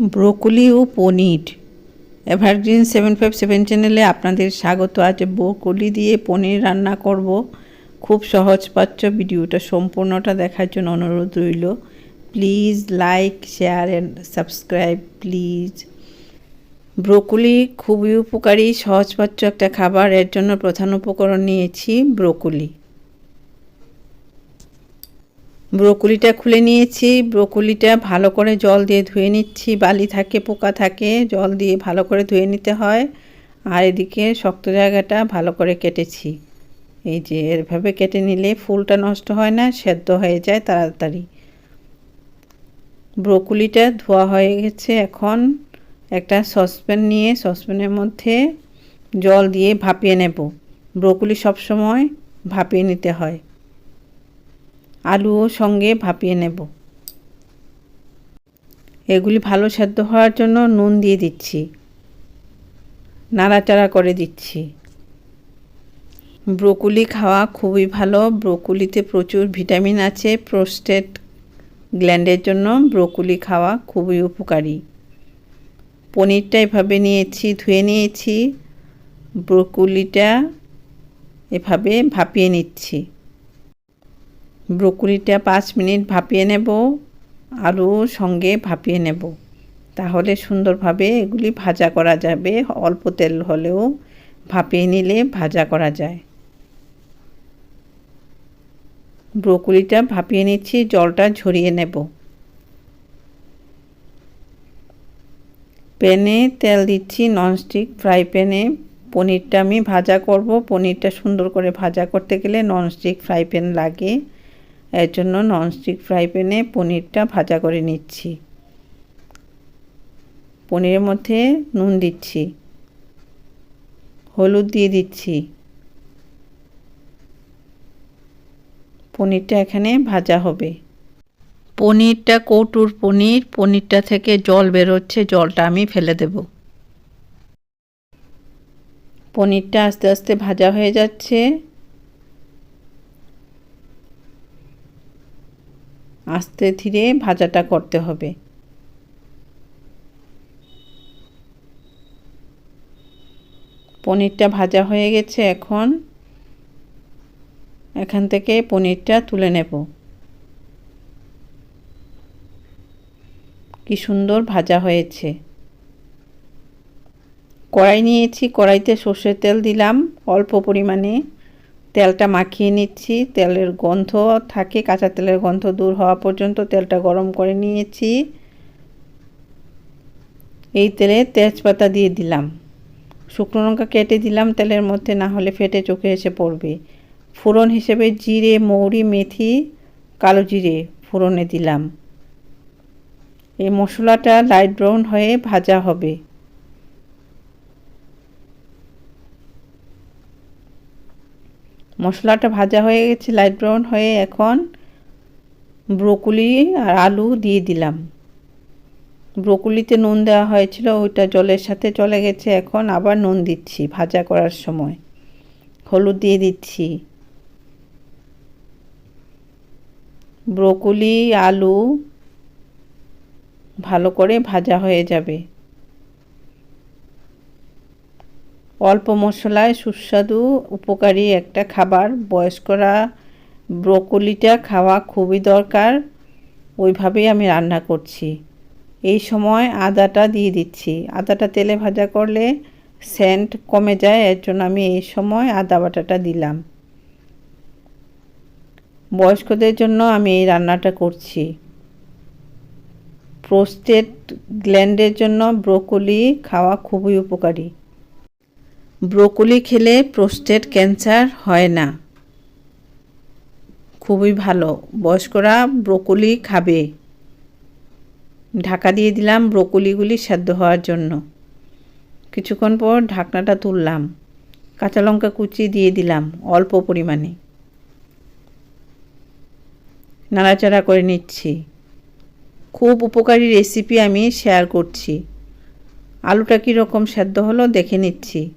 Broccoli ও পনির। Evergreen seven five seven চ্যানেলে আপনাদের স্বাগত। আজ ব্রোকলি দিয়ে পনির রান্না করব। খুব সহজপাচ্য ভিডিওটা, সম্পূর্ণটা দেখার জন্য অনুরোধ রইল। Please like, share and subscribe, please. Broccoli খুবই উপকারী সহজপাচ্য একটা খাবার। এর জন্য প্রধান উপকরণ নিয়েছি ব্রোকলি। ব্রোকলিটা খুলে নিয়েছি। ব্রোকলিটা ভালো করে জল দিয়ে ধুয়ে নিচ্ছি। বালি থাকে, পোকা থাকে, জল দিয়ে ভালো করে ধুয়ে নিতে হয়। আর এদিকে শক্ত জায়গাটা ভালো করে কেটেছি। এই যে এভাবে কেটে নিলে ফুলটা নষ্ট হয় না, সেদ্ধ হয়ে যায় তাড়াতাড়ি। ব্রোকলিটা ধোয়া হয়ে গেছে এখন। একটা সসপ্যান নিয়ে সসপ্যানের মধ্যে জল দিয়ে ভাপিয়ে নেব। ব্রোকলি সবসময় ভাপিয়ে নিতে হয়। আলুও সঙ্গে ভাপিয়ে নেব। এগুলি ভালো সেদ্ধ হওয়ার জন্য নুন দিয়ে দিচ্ছি। নাড়াচাড়া করে দিচ্ছি। ব্রোকলি খাওয়া খুবই ভালো। ব্রোকলিতে প্রচুর ভিটামিন আছে। প্রোস্টেট গ্ল্যান্ডের জন্য ব্রোকলি খাওয়া খুবই উপকারী। পনিরটা এভাবে নিয়েছি, ধুয়ে নিয়েছি। ব্রোকলিটা এভাবে ভাপিয়ে নিচ্ছি। ব্রোকলিটা পাঁচ মিনিট ভাপিয়ে নেব আলু সঙ্গে ভাপিয়ে নেব। তাহলে সুন্দরভাবে এগুলি ভাজা করা যাবে। অল্প তেল হলেও ভাপিয়ে নিলে ভাজা করা যায়। ব্রোকলিটা ভাপিয়ে নিচ্ছি, জলটা ঝরিয়ে নেব। প্যানে তেল দিচ্ছি, ননস্টিক ফ্রাই প্যানে। পনিরটা আমি ভাজা করব। পনিরটা সুন্দর করে ভাজা করতে গেলে ননস্টিক ফ্রাই প্যান লাগে। এর জন্য ননস্টিক ফ্রাই প্যানে পনিরটা ভাজা করে নিচ্ছি। পনিরের মধ্যে নুন দিচ্ছি। হলুদ দিয়ে দিচ্ছি। পনিরটা এখানে ভাজা হবে। পনিরটা কৌটুর পনির, পনিরটা থেকে জল বেরোচ্ছে জলটা আমি ফেলে দেব। পনিরটা আস্তে আস্তে ভাজা হয়ে যাচ্ছে। আস্তে ধীরে ভাজাটা করতে হবে। পনিরটা ভাজা হয়ে গেছে এখন। এখান থেকে পনিরটা তুলে নেব। কি সুন্দর ভাজা হয়েছে। কড়াই নিয়েছি, কড়াইতে সর্ষের তেল দিলাম অল্প পরিমাণে। তেলটা মাখিয়ে নিচ্ছি। তেলের গন্ধ থাকে, কাঁচা তেলের গন্ধ দূর হওয়া পর্যন্ত তেলটা গরম করে নিয়েছি। এই তেলে তেজপাতা দিয়ে দিলাম। শুকনো লঙ্কা কেটে দিলাম তেলের মধ্যে, না হলে ফেটে চোখে এসে পড়বে। ফোড়ন হিসেবে জিরে, মৌরি, মেথি, কালো জিরে ফোড়নে দিলাম। এই মশলাটা লাইট ব্রাউন হয়ে ভাজা হবে। মশলাটা ভাজা হয়ে গেছে লাইট ব্রাউন হয়ে এখন ব্রোকলি আর আলু দিয়ে দিলাম। ব্রোকলিতে নুন দেওয়া হয়েছিল, ওইটা জলের সাথে চলে গেছে, এখন আবার নুন দিচ্ছি ভাজা করার সময়। হলুদ দিয়ে দিচ্ছি। ব্রোকলি আলু ভালো করে ভাজা হয়ে যাবে। অল্প মশলায় সুস্বাদু, উপকারী একটা খাবার। বয়স্করা ব্রোকলিটা খাওয়া খুবই দরকার। ওইভাবেই আমি রান্না করছি। এই সময় আদাটা দিয়ে দিচ্ছি। আদাটা তেলে ভাজা করলে সেন্ট কমে যায়, এর জন্য আমি এই সময় আদা বাটাটা দিলাম। বয়স্কদের জন্য আমি এই রান্নাটা করছি। প্রোস্টেট গ্ল্যান্ডের জন্য ব্রোকলি খাওয়া খুবই উপকারী। ব্রোকলি খেলে প্রোস্টেট ক্যান্সার হয় না। খুবই ভালো। বয়স্করা ব্রোকলি খাবে। ঢাকা দিয়ে দিলাম ব্রোকলিগুলি সেদ্ধ হওয়ার জন্য। কিছুক্ষণ পর ঢাকনাটা তুললাম। কাঁচা লঙ্কা কুচি দিয়ে দিলাম অল্প পরিমাণে। নাড়াচাড়া করে নিচ্ছি। খুব উপকারী রেসিপি আমি শেয়ার করছি। আলুটা কীরকম সেদ্ধ হলো দেখে নিচ্ছি।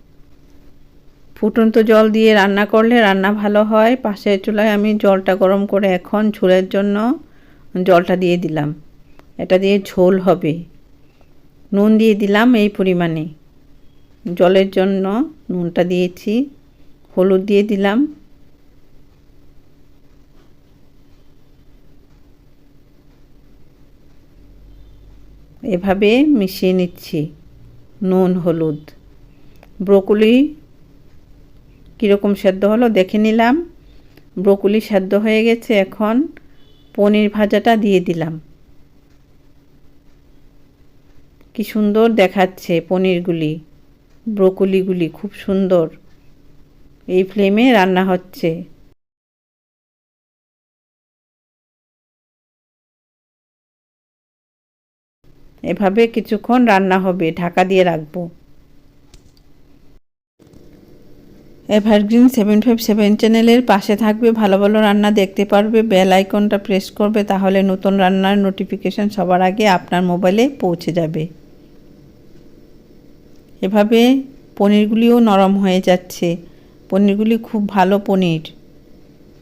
ফুটন্ত জল দিয়ে রান্না করলে রান্না ভালো হয়। পাশের চুলায় আমি জলটা গরম করে এখন ঝোলের জন্য জলটা দিয়ে দিলাম। এটা দিয়ে ঝোল হবে। নুন দিয়ে দিলাম এই পরিমাণে। জলের জন্য নুনটা দিয়েছি। হলুদ দিয়ে দিলাম। এভাবে মিশিয়ে নিচ্ছি। নুন, হলুদ। ব্রোকলি কীরকম সেদ্ধ হলো দেখে নিলাম। ব্রোকলি সেদ্ধ হয়ে গেছে এখন। পনির ভাজাটা দিয়ে দিলাম। কি সুন্দর দেখাচ্ছে পনিরগুলি, ব্রোকলিগুলি, খুব সুন্দর। এই ফ্লেমে রান্না হচ্ছে। এভাবে কিছুক্ষণ রান্না হবে, ঢাকা দিয়ে রাখব। এভারগ্রিন সেভেন ফাইভ সেভেন চ্যানেলের পাশে থাকবে, ভালো ভালো রান্না দেখতে পারবে বেল আইকনটা প্রেস করবে, তাহলে নতুন রান্নার নোটিফিকেশান সবার আগে আপনার মোবাইলে পৌঁছে যাবে। এভাবে পনিরগুলিও নরম হয়ে যাচ্ছে। পনিরগুলি খুব ভালো পনির,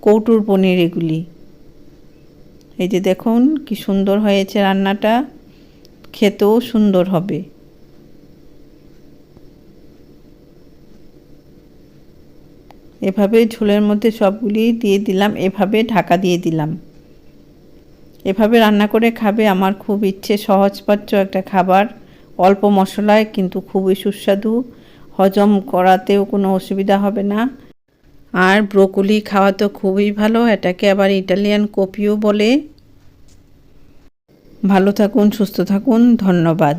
কৌটুর পনির এগুলি। এই যে দেখুন, কি সুন্দর হয়েছে রান্নাটা, খেতেও সুন্দর হবে। এভাবে ঝোলের মধ্যে সবগুলি দিয়ে দিলাম, এভাবে ঢাকা দিয়ে দিলাম। এভাবে রান্না করে খাবে আমার খুব ইচ্ছে, সহজপাচ্য একটা খাবার। অল্প মশলায় কিন্তু খুবই সুস্বাদু, হজম করাতেও কোনো অসুবিধা হবে না। আর ব্রোকলি খাওয়া তো খুবই ভালো, এটাকে আবার ইটালিয়ান কপিও বলে। ভালো থাকুন, সুস্থ থাকুন, ধন্যবাদ।